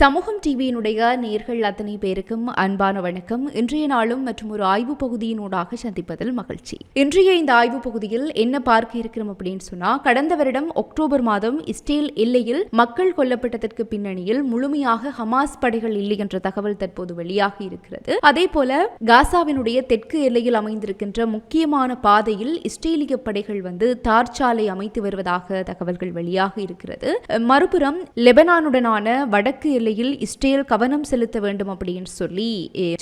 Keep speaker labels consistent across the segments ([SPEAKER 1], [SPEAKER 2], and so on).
[SPEAKER 1] சமூகம் டிவியினுடைய நேர்கள் அத்தனை பேருக்கும் அன்பான வணக்கம். இன்றைய நாளும் மற்றும் ஒரு ஆய்வு பகுதியினூடாக சந்திப்பதில் மகிழ்ச்சி. இன்றைய இந்த ஆய்வு பகுதியில் என்ன பார்க்க இருக்கிறோம் அப்படின்னு சொன்னா கடந்த வருடம் அக்டோபர் மாதம் இஸ்ரேல் எல்லையில் மக்கள் கொல்லப்பட்டதற்கு பின்னணியில் முழுமையாக ஹமாஸ் படைகள் இல்லை என்ற தகவல் தற்போது வெளியாகி இருக்கிறது. அதே போல காசாவினுடைய தெற்கு எல்லையில் அமைந்திருக்கின்ற முக்கியமான பாதையில் இஸ்ரேலிய படைகள் வந்து தார்ச்சாலை அமைத்து வருவதாக தகவல்கள் வெளியாக இருக்கிறது. மறுபுறம் லெபனானுடனான வடக்கு எல்லை நிலையில் இஸ்ரேல் கவனம் செலுத்த வேண்டும் அப்படின்னு சொல்லி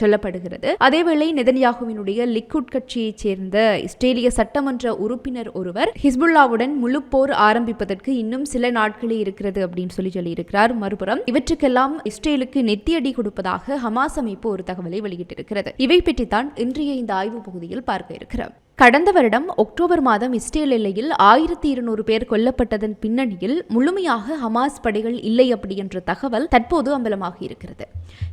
[SPEAKER 1] சொல்லப்படுகிறது. அதேவேளை நெதன்யாகுவினுடைய லிக்குட் கட்சியைச் சேர்ந்த இஸ்ரேலிய சட்டமன்ற உறுப்பினர் ஒருவர் ஹிஸ்புல்லாவுடன் முழு போர் ஆரம்பிப்பதற்கு இன்னும் சில நாட்களே இருக்கிறது அப்படின்னு சொல்லி சொல்லியிருக்கிறார். மறுபுறம் இவற்றுக்கெல்லாம் இஸ்ரேலுக்கு நெத்தியடி கொடுப்பதாக ஹமாஸ் அமைப்பு ஒரு தகவலை வெளியிட்டிருக்கிறது. இவை பற்றித்தான் இன்றைய இந்த ஆய்வு பகுதியில் பார்க்க இருக்கிறோம். கடந்த வருடம் அக்டோபர் மாதம் இஸ்ரேல் எல்லையில் ஆயிரத்தி இருநூறு பேர் கொல்லப்பட்டதன் பின்னணியில் முழுமையாக ஹமாஸ் படைகள் இல்லை அப்படி என்ற தகவல் தற்போது அம்பலமாகி இருக்கிறது.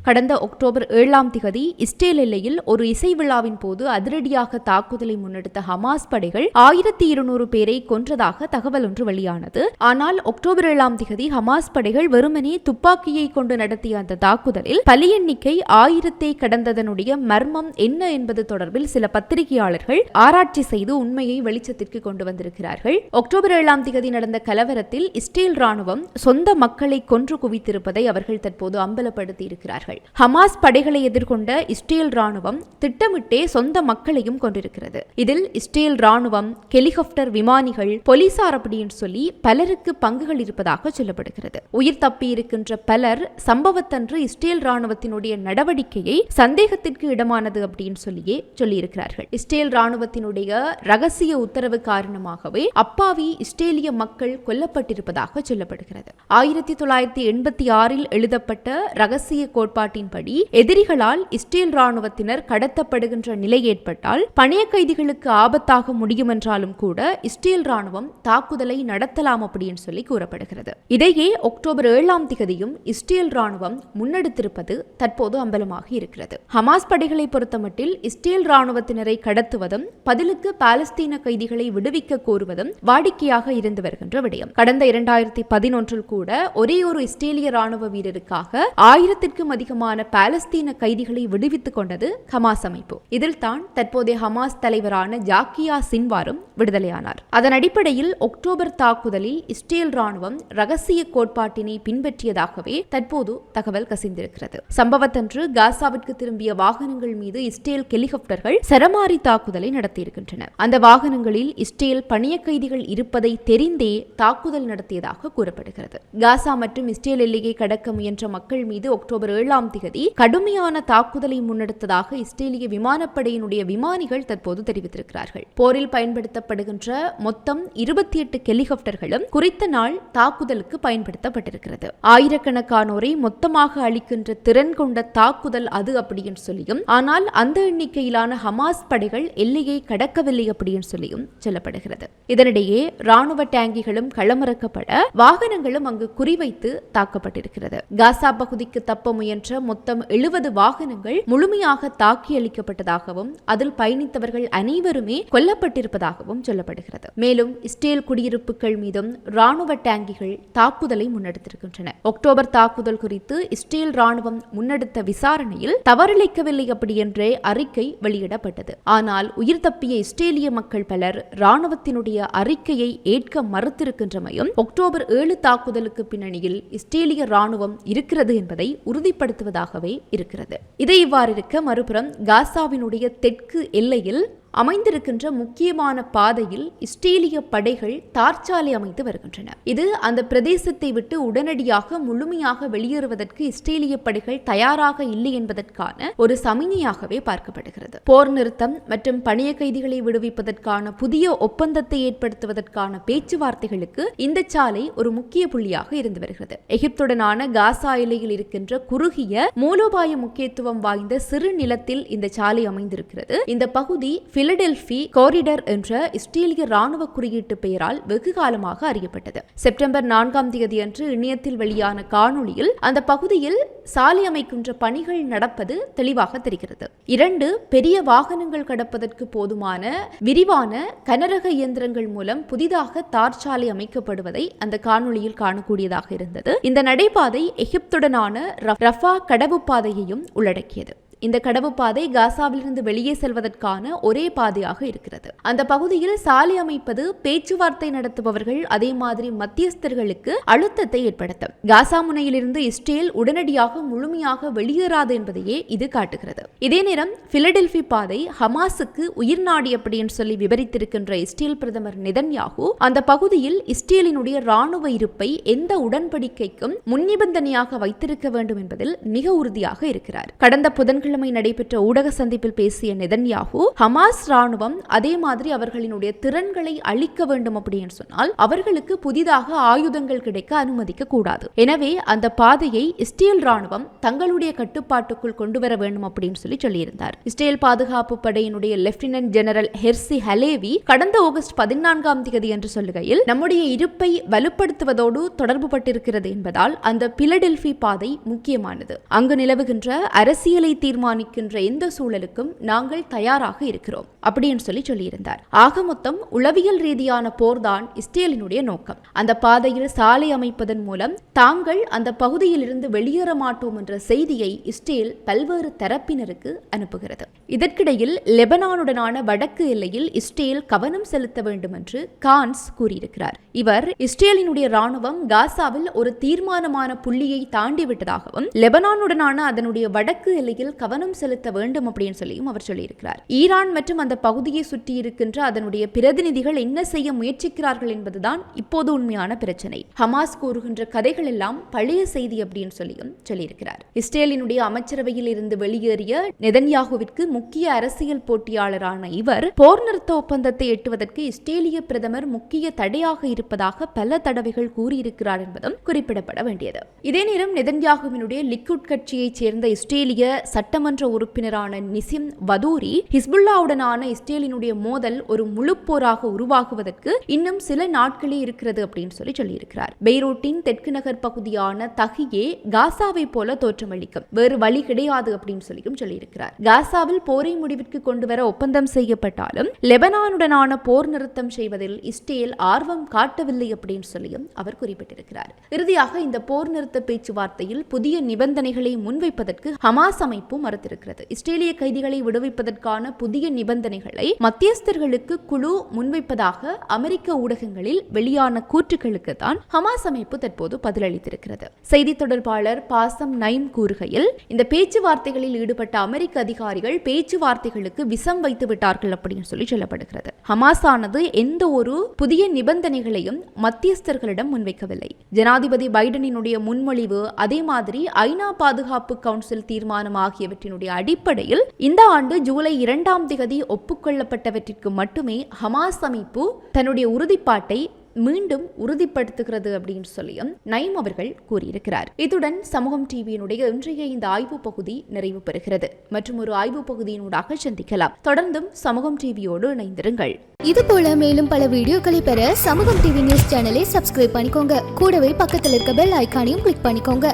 [SPEAKER 1] கடந்த அக்டோபர் ஏழாம் திகதி இஸ்ரேல் எல்லையில் ஒரு இசை விழாவின் போது அதிரடியாக தாக்குதலை முன்னெடுத்த ஹமாஸ் படைகள் ஆயிரத்தி இருநூறு பேரை கொன்றதாக தகவல் ஒன்று வெளியானது. ஆனால் அக்டோபர் ஏழாம் திகதி ஹமாஸ் படைகள் வெறுமனே துப்பாக்கியை கொண்டு நடத்திய அந்த தாக்குதலில் பலி எண்ணிக்கை ஆயிரத்தை கடந்ததனுடைய மர்மம் என்ன என்பது தொடர்பில் சில பத்திரிகையாளர்கள் ஆராய்ச்சி செய்து உண்மையை வெளிச்சத்திற்கு கொண்டு வந்திருக்கிறார்கள். அக்டோபர் ஏழாம் தேதி நடந்த கலவரத்தில் இஸ்ரேல் ராணுவம் சொந்த மக்களை கொன்று குவித்திருப்பதை அவர்கள் தற்போது அம்பலப்படுத்தி இருக்கிறார்கள் ஹமாஸ் படைகளை எதிர்கொண்ட இஸ்ரேல் ராணுவம் திட்டமிட்டே சொந்த மக்களையும் கொண்டிருக்கிறது இதில் இஸ்ரேல் ராணுவம் ஹெலிகாப்டர் விமானிகள் போலீசார் அப்படின்னு சொல்லி பலருக்கு பங்குகள் இருப்பதாக சொல்லப்படுகிறது. உயிர் தப்பி இருக்கின்ற பலர் சம்பவத்தன்று இஸ்ரேல் ராணுவத்தினுடைய நடவடிக்கையை சந்தேகத்திற்கு இடமானது அப்படின்னு சொல்லியே சொல்லியிருக்கிறார்கள். இஸ்ரேல் ராணுவத்தின் ராணுவத்தினுடைய ரகசிய உத்தரவு காரணமாகவே அப்பாவி இஸ்ரேலிய மக்கள் கொல்லப்பட்டிருப்பதாக சொல்லப்படுகிறது. ஆயிரத்தி தொள்ளாயிரத்தி எண்பத்தி ஆறில் எழுதப்பட்ட ரகசிய கோட்பாட்டின்படி எதிரிகளால் இஸ்ரேல் ராணுவத்தினர் கடத்தப்படுகின்ற நிலை ஏற்பட்டால் பணைய கைதிகளுக்கு ஆபத்தாக முடியும் என்றாலும் கூட இஸ்ரேல் ராணுவம் தாக்குதலை நடத்தலாம் அப்படின்னு சொல்லி கூறப்படுகிறது. இதையே அக்டோபர் ஏழாம் திகதியும் இஸ்ரேல் ராணுவம் முன்னெடுத்திருப்பது தற்போது அம்பலமாக இருக்கிறது. ஹமாஸ் படைகளை பொறுத்தமட்டில் இஸ்ரேல் ராணுவத்தினரை கடத்துவதும் பதிலுக்கு பாலஸ்தீன கைதிகளை விடுவிக்க கோருவதும் வாடிக்கையாக இருந்து வருகின்ற விடயம். கடந்த இரண்டாயிரத்தி பதினொன்றில் கூட ஒரே ஒரு இஸ்ரேலிய ராணுவ வீரருக்காக ஆயிரத்திற்கும் அதிகமான பாலஸ்தீன கைதிகளை விடுவித்துக் கொண்டது ஹமாஸ் அமைப்பு. இதில் தான் தற்போதைய ஹமாஸ் தலைவரான ஜாக்கியா சின்வாரும் விடுதலையானார். அதன் அடிப்படையில் அக்டோபர் தாக்குதலில் இஸ்ரேல் ராணுவம் ரகசிய கோட்பாட்டினை பின்பற்றியதாகவே தற்போது தகவல் கசிந்திருக்கிறது. சம்பவத்தன்று காசாவிற்கு திரும்பிய வாகனங்கள் மீது இஸ்ரேல் ஹெலிகாப்டர்கள் சரமாரி தாக்குதலை இருக்கின்றன அந்த வாகனங்களில் இஸ்ரேல் பணிய கைதிகள் இருப்பதை தெரிந்தே தாக்குதல் நடத்தியதாக கூறப்படுகிறது. காசா மற்றும் இஸ்ரேல் எல்லையை கடக்க முயன்ற மக்கள் மீது அக்டோபர் ஏழாம் தேதி கடுமையான தாக்குதலை முன்னெடுத்ததாக இஸ்ரேலிய விமானப்படையினுடைய விமானிகள் தற்போது தெரிவித்திருக்கிறார்கள். போரில் பயன்படுத்தப்படுகின்ற மொத்தம் இருபத்தி எட்டு ஹெலிகாப்டர்களும் குறித்த நாள் தாக்குதலுக்கு பயன்படுத்தப்பட்டிருக்கிறது. ஆயிரக்கணக்கானோரை மொத்தமாக அளிக்கின்ற திறன் கொண்ட தாக்குதல் அது அப்படின்னு சொல்லியும் ஆனால் அந்த எண்ணிக்கையிலான ஹமாஸ் படைகள் எல்லையை கடக்கவில்லை அப்படின்னு சொல்லியும் சொல்லப்படுகிறது. இதனிடையே ராணுவ டேங்கிகளும் களமிறக்கப்பட வாகனங்களும் அங்கு குறிவைத்து தாக்கப்பட்டிருக்கிறது. காசா பகுதிக்கு தப்ப முயன்ற மொத்தம் எழுபது வாகனங்கள் முழுமையாக தாக்கி அளிக்கப்பட்டதாகவும் அதில் பயணித்தவர்கள் அனைவருமே கொல்லப்பட்டிருப்பதாகவும் சொல்லப்படுகிறது. மேலும் இஸ்ரேல் குடியிருப்புகள் மீதும் ராணுவ டேங்கிகள் தாக்குதலை முன்னெடுத்திருக்கின்றன. அக்டோபர் தாக்குதல் குறித்து இஸ்ரேல் ராணுவம் முன்னெடுத்த விசாரணையில் தவறிழைக்கவில்லை அப்படி என்றே அறிக்கை வெளியிடப்பட்டது. ஆனால் உயிர் தப்பிய இஸ்ரேலிய மக்கள் பலர் ராணுவத்தினுடைய அறிக்கையை ஏற்க மறுத்திருக்கின்றமையும் அக்டோபர் ஏழு தாக்குதலுக்கு பின்னணியில் இஸ்ரேலிய ராணுவம் இருக்கிறது என்பதை உறுதிப்படுத்துவதாகவே இருக்கிறது. இதை இவ்வாறு இருக்க மறுபுறம் காசாவினுடைய தெற்கு எல்லையில் அமைந்திருக்கின்ற முக்கியமான பாதையில் இஸ்ரேலிய படைகள் தார்ச்சாலை அமைத்து வருகின்றன. இது அந்த பிரதேசத்தை விட்டு உடனடியாக முழுமையாக வெளியேறுவதற்கு இஸ்ரேலிய படைகள் தயாராக இல்லை என்பதற்கான ஒரு சமிகையாகவே பார்க்கப்படுகிறது. போர் நிறுத்தம் மற்றும் பணிய கைதிகளை விடுவிப்பதற்கான புதிய ஒப்பந்தத்தை ஏற்படுத்துவதற்கான பேச்சுவார்த்தைகளுக்கு இந்த சாலை ஒரு முக்கிய புள்ளியாக இருந்து வருகிறது. எகிப்துடனான காசா எல்லையில் இருக்கின்ற குறுகிய மூலோபாய முக்கியத்துவம் வாய்ந்த சிறு நிலத்தில் இந்த சாலை அமைந்திருக்கிறது. இந்த பகுதி பிலடெல்பி கோரிடர் என்ற இஸ்ரேலிய ராணுவ குறியீட்டு பெயரால் வெகு காலமாக அறியப்பட்டது. செப்டம்பர் நான்காம் தேதி அன்று இணையத்தில் வெளியான காணொளியில் அந்த பகுதியில் சாலை அமைக்கின்ற பணிகள் நடப்பது தெளிவாக தெரிகிறது. இரண்டு பெரிய வாகனங்கள் கடப்பதற்கு போதுமான விரிவான கனரக இயந்திரங்கள் மூலம் புதிதாக தார் சாலை அமைக்கப்படுவதை அந்த காணொளியில் காணக்கூடியதாக இருந்தது. இந்த நடைபாதை எகிப்துடனான ரஃபா கடவு பாதையையும் உள்ளடக்கியது. இந்த கடவுப்பாதை காசாவிலிருந்து வெளியே செல்வதற்கான ஒரே பாதையாக இருக்கிறது. அந்த பகுதியில் சாலை அமைப்பது பேச்சுவார்த்தை நடத்துபவர்கள் அதே மாதிரி மத்தியஸ்தர்களுக்கு அழுத்தத்தை ஏற்படுத்தும். காசா முனையிலிருந்து இஸ்ரேல் உடனடியாக முழுமையாக வெளியேறாது என்பதையே இது காட்டுகிறது. இதே நேரம் பிலடெல்பி பாதை ஹமாஸுக்கு உயிர் நாடி அப்படின்னு சொல்லி விவரித்திருக்கின்ற இஸ்ரேல் பிரதமர் நிதன்யாகு அந்த பகுதியில் இஸ்ரேலினுடைய ராணுவ இருப்பை எந்த உடன்படிக்கைக்கும் முன்னிபந்தனையாக வைத்திருக்க வேண்டும் என்பதில் மிக உறுதியாக இருக்கிறார். கடந்த புதன்கிழமை வெள்ளிக்கிழமை நடைபெற்ற ஊடக சந்திப்பில் பேசிய நெதன்யாகு ஹமாஸ் ராணுவம் அதே மாதிரி அவர்களினுடைய திறன்களை அழிக்க வேண்டும் அப்படின்னு சொன்னால் அவர்களுக்கு புதிதாக ஆயுதங்கள் கிடைக்க அனுமதிக்க கூடாது. எனவே அந்த பாதையை இஸ்ரேல் ராணுவம் தங்களுடைய கட்டுப்பாட்டுக்குள் கொண்டு வர வேண்டும் அப்படின்னு சொல்லி சொல்லியிருந்தார். இஸ்ரேல் பாதுகாப்பு படையினுடைய லெப்டினன்ட் ஜெனரல் ஹெர்சி ஹலேவி கடந்த ஆகஸ்ட் பதினான்காம் தேதி என்று சொல்லுகையில் நம்முடைய இருப்பை வலுப்படுத்துவதோடு தொடர்பு பட்டிருக்கிறது என்பதால் அந்த பிலடெல்பி பாதை முக்கியமானது. அங்கு நிலவுகின்ற அரசியலை தீர்மானம் தீர்மானிக்கின்ற எந்த சூழலுக்கும் நாங்கள் தயாராக இருக்கிறோம் அப்படின்னு சொல்லி சொல்லியிருந்தார். ஆக மொத்தம் உளவியல் ரீதியான போர்தான் இஸ்ரேலினுடைய நோக்கம். அந்த பாதையில் சாலை அமைப்பதன் மூலம் தாங்கள் அந்த பகுதியிலிருந்து வெளியேற மாட்டோம் என்ற செய்தியை இஸ்ரேல் பல்வேறு தரப்பினருக்கு அனுப்புகிறது. இதற்கிடையில் லெபனானுடனான வடக்கு எல்லையில் இஸ்ரேல் கவனம் செலுத்த வேண்டும் என்று கான்ஸ் கூறியிருக்கிறார். இவர் இஸ்ரேலினுடைய ராணுவம் காசாவில் ஒரு தீர்மானமான புள்ளியை தாண்டிவிட்டதாகவும் லெபனானுடனான அதனுடைய வடக்கு எல்லையில் கவனம் செலுத்த வேண்டும் அப்படின்னு சொல்லியும் அவர் சொல்லியிருக்கிறார். ஈரான் மற்றும் அந்த பகுதியை சுற்றி இருக்கின்ற அதனுடைய பிரதிநிதிகள் என்ன செய்ய முயற்சிக்கிறார்கள் என்பதுதான் இப்போது உண்மையான பிரச்சனை. ஹமாஸ் கூறுகின்ற கதைகள் எல்லாம் பழைய செய்தி அப்படின்னு சொல்லியும் சொல்லியிருக்கிறார். இஸ்ரேலினுடைய அமைச்சரவையில் இருந்து வெளியேறிய நெதன்யாகுவிற்கு முக்கிய அரசியல் போட்டியாளரான இவர் போர் நிறுத்த ஒப்பந்தத்தை எட்டுவதற்கு இஸ்ரேலிய பிரதமர் முக்கிய தடையாக இருப்பதாக பல தடவைகள் கூறியிருக்கிறார் என்பதும் குறிப்பிடப்பட வேண்டியது. இதே நேரம் நெதன்யாகுவினுடைய லிக்குட் கட்சியைச் சேர்ந்த இஸ்ரேலிய சட்டமன்ற உறுப்பினரான நிசிம் வதூரி ஹிஸ்புல்லாவுடனான இஸ்ரேலினுடைய மோதல் ஒரு முழு போராக உருவாகுவதற்கு இன்னும் சில நாட்களே இருக்கிறது அப்படின்னு சொல்லி சொல்லியிருக்கிறார். பெய்ரூட்டின் தெற்கு நகர் பகுதியான தகியே காசாவை போல தோற்றமளிக்கும். வேறு வழி கிடையாது அப்படின்னு சொல்லியும் சொல்லியிருக்கிறார். காசாவில் போரை முடிவிற்கு கொண்டு வர ஒப்பந்தம் செய்யப்பட்டாலும் லெபனானுடனான போர் நிறுத்தம் செய்வதில் இஸ்ரேல் ஆர்வம் காட்டவில்லை அப்படின்னு சொல்லியும் அவர் குறிப்பிட்டிருக்கிறார். இறுதியாக இந்த போர் நிறுத்த பேச்சுவார்த்தையில் புதிய நிபந்தனைகளை முன்வைப்பதற்கு ஹமாஸ் அமைப்பும் மறுத்திருக்கிறது. இஸ்ரேலிய கைதிகளை விடுவிப்பதற்கான புதிய நிபந்தனைகளை மத்தியஸ்தர்களுக்கு குழு முன்வைப்பதாக அமெரிக்க ஊடகங்களில் வெளியான கூற்றுகளுக்கு தான் ஹமாஸ் அமைப்பு தற்போது பதிலளித்திருக்கிறது. செய்தி தொடர்பாளர் பாசம் நைம் கூறுகையில் இந்த பேச்சுவார்த்தைகளில் ஈடுபட்ட அமெரிக்க அதிகாரிகள் பேச்சுவார்த்தைகளுக்கு விஷம் வைத்து விட்டார்கள் அப்படின்னு சொல்லி சொல்லப்படுகிறது. ஹமாஸ் ஆனது எந்த ஒரு புதிய நிபந்தனைகளையும் மத்தியஸ்தர்களிடம் முன்வைக்கவில்லை. ஜனாதிபதி பைடனினுடைய முன்மொழிவு அதே மாதிரி ஐநா பாதுகாப்பு கவுன்சில் தீர்மானம் ஆகியவை ஆகியவற்றினுடைய அடிப்படையில் இந்த ஆண்டு ஜூலை இரண்டாம் திகதி ஒப்புக்கொள்ளப்பட்டவற்றிற்கு மட்டுமே ஹமாஸ் அமைப்பு தன்னுடைய உறுதிப்பாட்டை மீண்டும் உறுதிப்படுத்துகிறது அப்படின்னு சொல்லியும் நயம் அவர்கள் கூறியிருக்கிறார். இத்துடன் சமூகம் டிவியினுடைய இன்றைய இந்த ஆய்வு பகுதி நிறைவு பெறுகிறது. மற்றும் ஒரு ஆய்வு பகுதியினூடாக சந்திக்கலாம். தொடர்ந்தும் சமூகம் டிவியோடு இணைந்திருங்கள்.
[SPEAKER 2] இது போல மேலும் பல வீடியோக்களை பெற சமூகம் டிவி நியூஸ் சேனலை சப்ஸ்கிரைப் பண்ணிக்கோங்க. கூடவே பக்கத்தில் இருக்க பெல் ஐகானையும் கிளிக் பண்ணிக்கோங்க.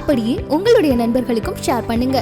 [SPEAKER 2] அப்படியே உங்களுடைய நண்பர்களுக்கும் ஷேர் பண்ணுங்க.